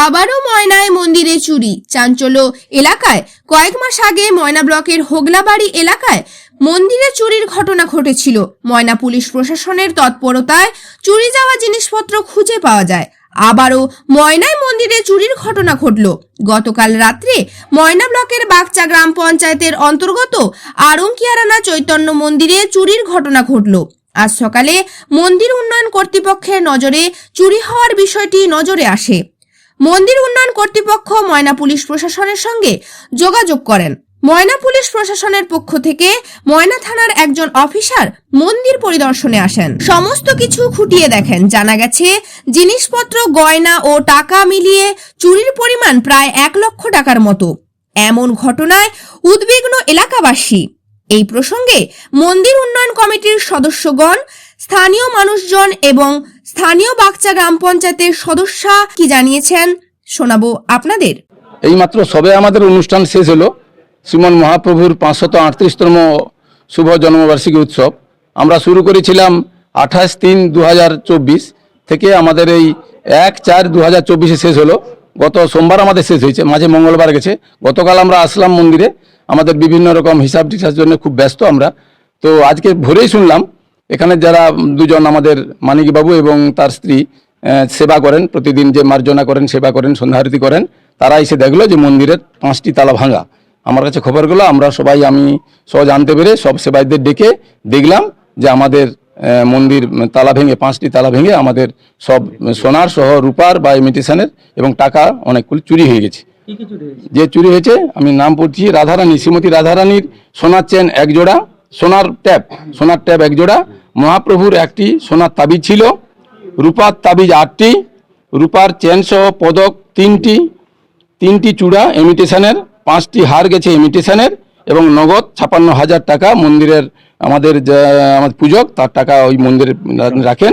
আবারও ময়নায় মন্দিরে চুরি। চাঞ্চল্য এলাকায় কয়েক মাস আগে ময়না ব্লকের হোগলাবাড়ি এলাকায় মন্দিরে চুরির ঘটনা ঘটেছিল। ময়না পুলিশ প্রশাসনের তৎপরতায় চুরি যাওয়া জিনিসপত্র খুঁজে পাওয়া যায়। আবারও ময়নায় মন্দিরে চুরির ঘটনা ঘটল। গতকাল রাত্রে ময়না ব্লকের বাগচা গ্রাম পঞ্চায়েতের অন্তর্গত আরঙ্কিয়ারানা চৈতন্য মন্দিরে চুরির ঘটনা ঘটল। আজ সকালে মন্দির উন্নয়ন কর্তৃপক্ষের নজরে চুরি হওয়ার বিষয়টি নজরে আসে। মন্দির উন্নয়ন কর্তৃপক্ষ, ময়না পুলিশ প্রশাসনের সঙ্গে যোগাযোগ করেন। ময়না পুলিশ প্রশাসনের পক্ষ থেকে ময়না থানার একজন অফিসার মন্দির পরিদর্শনে আসেন। সমস্ত কিছু খুঁটিয়ে দেখেন। জানা গেছে, জিনিসপত্র, গয়না ও টাকা মিলিয়ে চুরির পরিমাণ প্রায় এক লক্ষ টাকার মতো। এমন ঘটনায় উদ্বিগ্ন এলাকাবাসী। এই প্রসঙ্গে মন্দির উন্নয়ন কমিটির সদস্যগণ স্থানীয় মানুষজন এবং স্থানীয় বাগচা গ্রাম পঞ্চায়েতের সদস্যা কি জানিয়েছেন, শোনাবো আপনাদের। এইমাত্র সবে আমাদের অনুষ্ঠান শেষ হলো। শ্রীমন মহাপ্রভুর পাঁচশত আটত্রিশতম শুভ জন্মবার্ষিকী উৎসব। আমরা শুরু করেছিলাম আঠাশ তিন দু থেকে আমাদের এই এক চার দু হাজার শেষ হলো। গত সোমবার আমাদের শেষ হয়েছে, মাঝে মঙ্গলবার গেছে। গতকাল আমরা আসলাম মন্দিরে। আমাদের বিভিন্ন রকম হিসাব টিসার জন্য খুব ব্যস্ত আমরা। তো আজকে ভোরেই শুনলাম এখানে যারা দুজন আমাদের মানিকবাবু এবং তার স্ত্রী সেবা করেন প্রতিদিন যে মার্জনা করেন সেবা করেন সন্ধ্যারতি করেন তারা এসে দেখল যে মন্দিরের পাঁচটি তালা ভাঙা। আমার কাছে খবরগুলো আমরা সবাই আমি সহ জানতে পেরে সব সেবাইদের ডেকে দেখলাম যে আমাদের মন্দির তালা ভেঙে পাঁচটি তালা ভেঙে আমাদের সব সোনার সহ রূপার বা ইমিটেশনের এবং টাকা অনেকগুলি চুরি হয়ে গেছে। যে চুরি হয়েছে আমি নাম পড়ছি রাধারানী শ্রীমতী রাধারানীর সোনার চেন এক জোড়া সোনার ট্যাপ সোনার ট্যাপ এক জোড়া মহাপ্রভুর একটি সোনার তাবিজ ছিল রূপার তাবিজ আটটি রূপার চেন সহ পদক তিনটি তিনটি চূড়া ইমিটেশনের পাঁচটি হার গেছে ইমিটেশনের এবং নগদ ছাপান্ন হাজার টাকা মন্দিরের আমাদের যে আমাদের পূজক তার টাকা ওই মন্দিরে রাখেন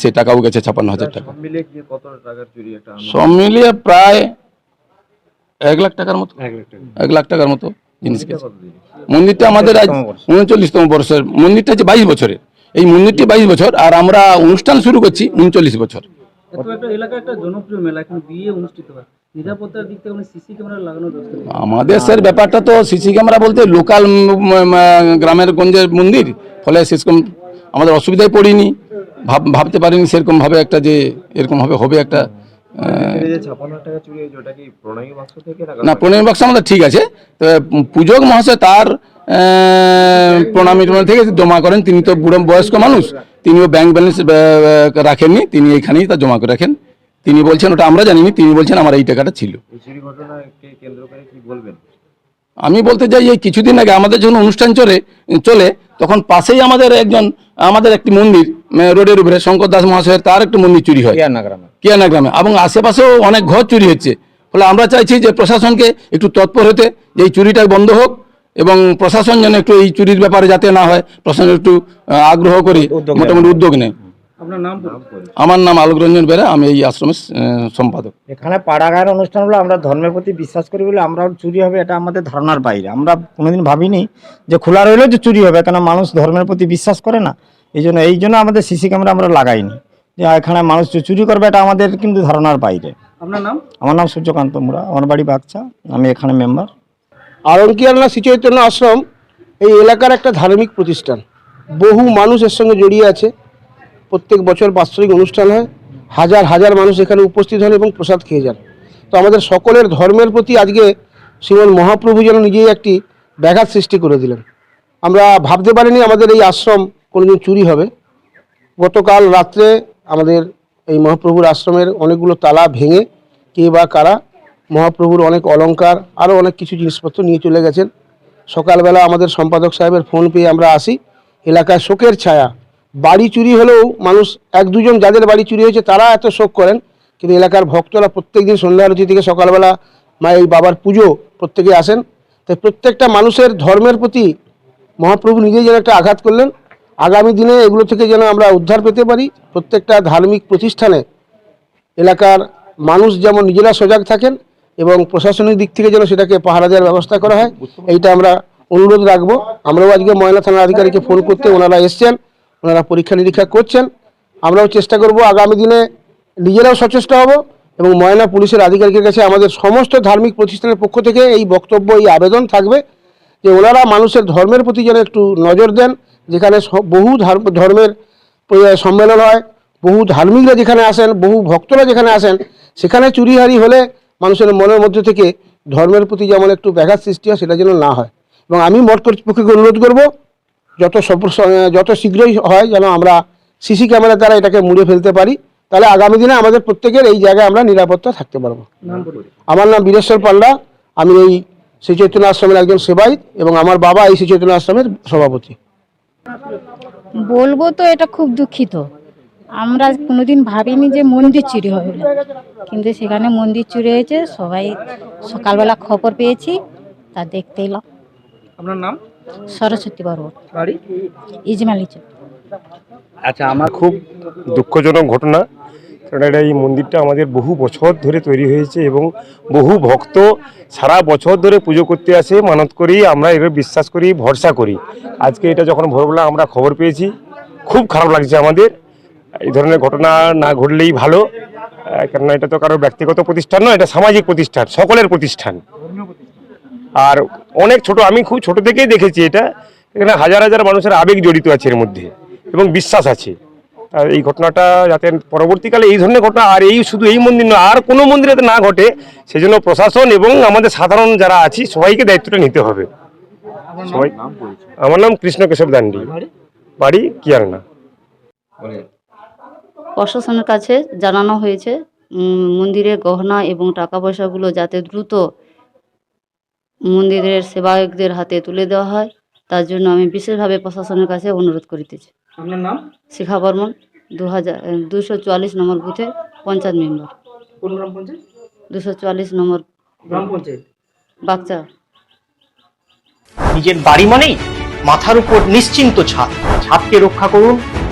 সে টাকাও গেছে ছাপান্ন হাজার টাকা। সব মিলিয়ে কি কত টাকার চুরি একটা আনুমানিক? সব মিলিয়ে প্রায় এক লাখ টাকার মতো। এক লাখ টাকার মতো জিনিস গেছে। মন্দিরটা আমাদের আজ উনচল্লিশতম বর্ষের মন্দিরটা হচ্ছে বাইশ বছরের। এই মন্দিরটি বাইশ বছর আর আমরা অনুষ্ঠান শুরু করছি উনচল্লিশ বছর। এত একটা এলাকা একটা জনপ্রিয় মেলা এখন বিয়ে অনুষ্ঠিত হয়। নিরাপত্তার দিক থেকে সিসি ক্যামেরা লাগানোর ব্যবস্থা নেই। আমাদের স্যার ব্যাপারটা তো সিসি ক্যামেরা বলতে লোকাল গ্রামের গঞ্জের মন্দির ফলে সেরকম আমাদের অসুবিধায় পড়িনি। ভাব ভাবতে পারিনি সেরকম ভাবে একটা যে এরকম ভাবে হবে একটা কি প্রণয়ী বাক্স না আমাদের ঠিক আছে তবে পূজক মহাশয় তার প্রণামী টনামী থেকে জমা করেন। তিনি তো বুড়ো বয়স্ক মানুষ। তিনিও ব্যাংক ব্যালেন্স রাখেননি। তিনি এখানেই তা জমা করে রাখেন। তিনি বলছেন ওটা আমরা জানিনি। তিনি বলছেন আমার এই টাকাটা ছিল। এই চুরি ঘটনাকে কেন্দ্র করে কি বলবেন? আমি বলতে চাই এই কিছুদিন আগে আমাদের যখন অনুষ্ঠান চলে চলে তখন পাশেই আমাদের একজন আমাদের একটি মন্দির রোডের উপরে শঙ্কর দাস মহাশয়ের তার একটা মন্দির চুরি হয়। কিয়ানা গ্রামে। এবং আশেপাশেও অনেক ঘর চুরি হচ্ছে। ফলে আমরা চাইছি যে প্রশাসনকে একটু তৎপর হতে যে এই চুরিটা বন্ধ হোক। এবং প্রশাসন যেন একটু এই চুরির ব্যাপারে যাতে না হয় প্রশাসন একটু আগ্রহ করে মোটামুটি উদ্যোগ নেয়। আপনার নাম আমার নাম আলোক রঞ্জন বেরা আমি এই আশ্রমের সম্পাদক। এখানে পাড়া গায়ের অনুষ্ঠান হলো আমরা ধর্মের প্রতি বিশ্বাস করি বলে আমরা চুরি হবে এটা আমাদের ধারণার বাইরে। আমরা কোনোদিন ভাবিনি যে খোলা রইলেও যে চুরি হবে কেন মানুষ ধর্মের প্রতি বিশ্বাস করে না। এই জন্য এই জন্য আমাদের সিসি ক্যামেরা আমরা লাগাইনি। যে এখানে মানুষ যে চুরি করবে এটা আমাদের কিন্তু ধারণার বাইরে। আপনার নাম? আমার নাম সূর্যকান্ত মুরা আমার বাড়ি বাগচা আমি এখানে মেম্বার। আরঙ্কিয়ালনা শ্রীচৈতন্য আশ্রম, এই এলাকার একটা ধার্মিক প্রতিষ্ঠান। বহু মানুষ এর সঙ্গে জড়িয়ে আছে। প্রত্যেক বছর বাৎসরিক অনুষ্ঠান হয়। হাজার হাজার মানুষ এখানে উপস্থিত হন এবং প্রসাদ খেয়ে যান। তো আমাদের সকলের ধর্মের প্রতি আজকে শ্রীমন মহাপ্রভু যেন নিজেই একটি ব্যাঘাত সৃষ্টি করে দিলেন। আমরা ভাবতে পারিনি আমাদের এই আশ্রম কোনোদিন চুরি হবে। গতকাল রাত্রে আমাদের এই মহাপ্রভুর আশ্রমের অনেকগুলো তালা ভেঙে কে বা কারা মহাপ্রভুর অনেক অলংকার আরও অনেক কিছু জিনিসপত্র নিয়ে চলে গেছেন। সকালবেলা আমাদের সম্পাদক সাহেবের ফোন পেয়ে আমরা আসি। এলাকায় শোকের ছায়া। বাড়ি চুরি হলেও মানুষ, এক দুজন যাদের বাড়ি চুরি হয়েছে তারা এত শোক করেন, কিন্তু এলাকার ভক্তরা প্রত্যেক দিন সন্ধ্যা আরতি থেকে সকালবেলা মা এই বাবার পুজো প্রত্যেকে আসেন। তাই প্রত্যেকটা মানুষের ধর্মের প্রতি মহাপ্রভু নিজেই যেন একটা আঘাত করলেন। আগামী দিনে এগুলো থেকে যেন আমরা উদ্ধার পেতে পারি। প্রত্যেকটা ধার্মিক প্রতিষ্ঠানে এলাকার মানুষ যেমন নিজেরা সজাগ থাকেন এবং প্রশাসনিক দিক থেকে যেন সেটাকে পাহারা দেওয়ার ব্যবস্থা করা হয়, এইটা আমরা অনুরোধ রাখব। আমরাও আজকে ময়না থানার আধিকারিককে ফোন করতে ওনারা এসছেন, ওনারা পরীক্ষা নিরীক্ষা করছেন। আমরাও চেষ্টা করব আগামী দিনে নিজেরাও সচেষ্ট হব এবং ময়না পুলিশের আধিকারিকের কাছে আমাদের সমস্ত ধার্মিক প্রতিষ্ঠানের পক্ষ থেকে এই বক্তব্য, এই আবেদন থাকবে যে ওনারা মানুষের ধর্মের প্রতি যেন একটু নজর দেন, যেখানে বহু ধর্ম- ধর্মের সম্মেলন হয়, বহু ধার্মিকরা যেখানে আসেন, বহু ভক্তরা যেখানে আসেন, সেখানে চুরিহারি হলে মানুষের মনের মধ্যে থেকে ধর্মের প্রতি যেমন একটু ব্যাঘাত সৃষ্টি হয় সেটা যেন না হয়। এবং আমি মঠ কর্তৃপক্ষকে অনুরোধ করব যত যত শীঘ্রই হয় যেন আমরা সিসি ক্যামেরার দ্বারা এটাকে মুড়ে ফেলতে পারি তাহলে আগামী দিনে আমাদের প্রত্যেকের এই জায়গায় আমরা নিরাপত্তা থাকতে পারব। আমার নাম বীরেশ্বর পাল্লা আমি এই শ্রী চৈতন্য আশ্রমের একজন সেবায়িত এবং আমার বাবা এই শ্রী চৈতন্য আশ্রমের সভাপতি। বলব তো এটা খুব দুঃখিত। আমরা কোনোদিন ভাবিনি যে মন্দির চুরি হবে। কিন্তু সেখানে মন্দির চুরি হয়েছে সবাই সকালবেলা খবর পেয়েছি তা দেখতে এলাম। আপনার নাম? সরস্বতী বর্ব বাড়ি? ইজমালি আচ্ছা আমার খুব দুঃখজনক ঘটনা। কারণ এটা এই মন্দিরটা আমাদের বহু বছর ধরে তৈরি হয়েছে এবং বহু ভক্ত সারা বছর ধরে পুজো করতে আসে মানত করি আমরা এর বিশ্বাস করি ভরসা করি। আজকে এটা যখন ভোরবেলা আমরা খবর পেয়েছি খুব খারাপ লাগছে আমাদের। এই ধরনের ঘটনা না ঘটলেই ভালো কেননা এটা তো কারও ব্যক্তিগত প্রতিষ্ঠান নয় এটা সামাজিক প্রতিষ্ঠান সকলের প্রতিষ্ঠান। আর অনেক ছোট আমি খুব ছোট থেকেই দেখেছি এটা এখানে হাজার হাজার মানুষের আবেগ জড়িত আছে এর মধ্যে এবং বিশ্বাস আছে। আর এই ঘটনাটা যাতে পরবর্তীকালে এই ধরনের ঘটনা আর এই শুধু এই মন্দির নয় আর কোনো মন্দিরে যাতে না ঘটে সেজন্য প্রশাসন এবং আমাদের সাধারণ যারা আছি সবাইকে দায়িত্বটা নিতে হবে। সবাই আমার নাম কৃষ্ণ কেশব দান্ডি। বাড়ি? কিয়ারনা। প্রশাসনের কাছে জানানো হয়েছে মন্দিরের গহনা এবং টাকা পয়সাগুলো যাতে দ্রুত মন্দিরের সেবায়কদের হাতে তুলে দেওয়া হয় তার জন্য আমি বিশেষভাবে প্রশাসনের কাছে অনুরোধ করিতেছি। আপনার নাম? শিখা বর্মন দু হাজার দুশো চুয়াল্লিশ নম্বর বুথে পঞ্চায়েত মেম্বার। কোন গ্রাম পঞ্চায়েত? দুশো চুয়াল্লিশ নম্বর গ্রাম পঞ্চায়েত। বাগচা। নিজের বাড়ি মানেই মাথার উপর নিশ্চিন্ত ছাদ। ছাদকে রক্ষা করুন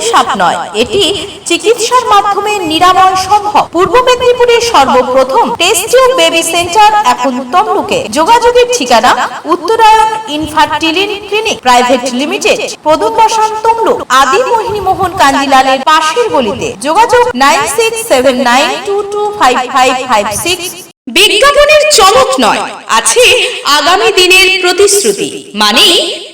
অভিশাপ নয়। এটি চিকিৎসার মাধ্যমে নিরাময় সম্ভব। পূর্ব সর্বপ্রথম বেবি সেন্টার এখন তমলুকে। যোগাযোগের ঠিকানা Uttarayan infertility clinic private limited Tamluk, Adi Mohini Mohan কাঞ্জিলালের পাশের গলিতে। যোগাযোগ nine six seven nine two two five five five six. বিজ্ঞাপনের চমক নয়, আছে আগামী দিনের প্রতিশ্রুতি। মানে